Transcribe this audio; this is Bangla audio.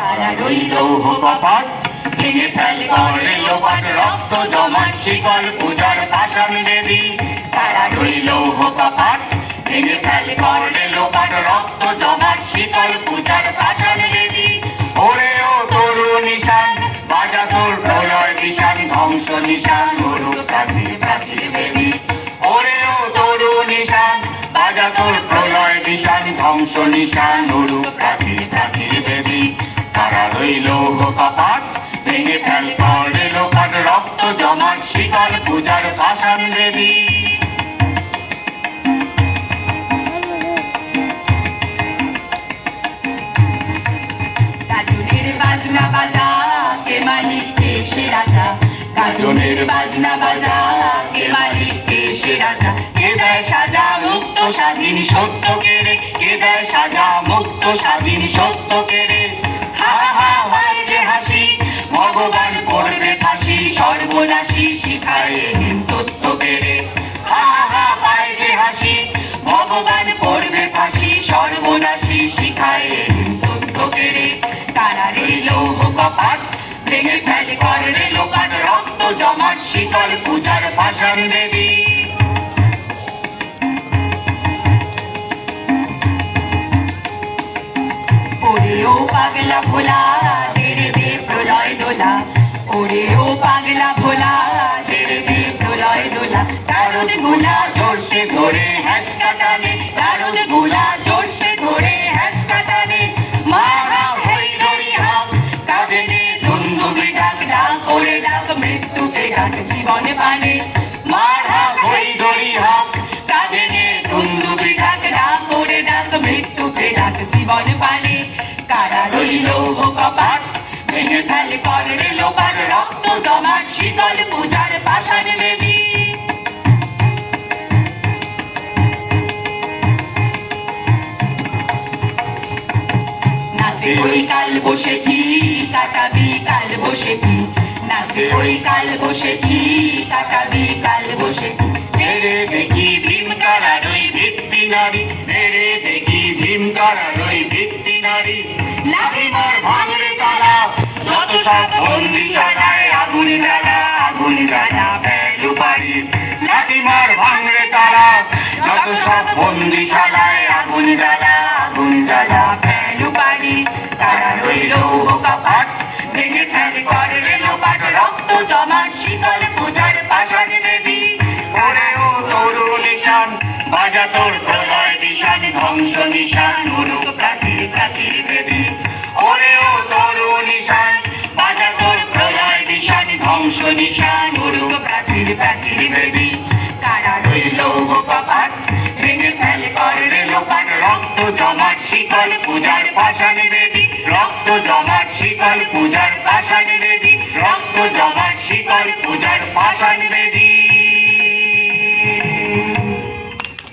তারা রইল কপাট ভেঙে ফেল করে, লোপাট রক্ত জমাট, শিকল পূজার পাষাণ দেবী। তারা রইল কপাট ভেঙে ফেল করে, লোপাট রক্ত জমাট, শিকল পূজার পাষাণ দেবী। ওরে ও নিশান বাজা তোর প্রলয় ধ্বংস নিশান ওরু প্রাচীর প্রাচীর বেবী ওরে ও তরু নিশান বাজা তোর প্রলয় ধ্বংস নিশান ওরু প্রাচীর প্রাচীর বেবী তারা রইল কপাট ভেঙে ফেল করে লোকাট, রক্ত শিকার পূজার পাষাণ দেবী। কে বাজনা বাজা, কে কে সাজা মুক্ত সত্য কেড়ে দেয় সাজা মুক্ত স্বাধীন সত্য কেড়ে হাসি ভগবান পড়বে ফাঁসি সর্বনাশী শিখায় তথ্য হা হা হায় যে হাসি ভগবান পড়বে ফাঁসি সর্বনাশী শিখায় হিম তথ্য কেড়ে তারা রইল কপাট ভেঙে ফেলে করলে লোকার রক্ত জমাট শীতল পূজার পাষাণ দেবী পাগলা ভোলা দেরে দে প্রলয় দোলা। ওরে ও পাগলা ভোলা দেরে দে প্রলয় দোলা। তারদগুলা জোরসে ধরে হ্যাচ কাটানে তারদগুলা জোরসে ধরে হ্যাচ কাটানে মারা হই ধরি হাক কাঁদে দুন্দুবি ডাক ডাক করে ডাক মৃত্যুকে ডাক, জীবনে পানে কপাট। ভেঙে ফেলে করলে লোপার রক্ত জমাট, শীতল পূজার পাষাণ বেদী। ওই কাল বসে কি কাটাবি, কাল বসে কি? নাচে ওই কাল বসে কি কাটাবি, কাল বসে কি? তেরে দেখি ভীম কারার ওই ভিত্তি নারী তেরে দেখি ভীম কারার ওই ভিত্তি নারী। ভাঙরে তালা যত সব বন্দি সাজায় আগুন জ্বালা আগুন জ্বালা, ফেলু পারি, লাঠি মোর ভাঙরে তালা যত সব বন্দি সাজায় আগুন জ্বালা আগুন জ্বালা, ফেলু পারি, তারা রইল কপাট ভেঙে ফেলে করে লোপাট রক্ত জমাট শীতল পূজার পাষাণ দেবী ওরে তরু তোর ধ্বংস নিশান উড়ুক প্রাচীর উড়ুক প্রাচীর প্রাচীর দেবী কারা রইল কপাট ভেঙে ফেলে করে লোপাট। রক্ত জমাট, শিকল পূজার পাশা দেবী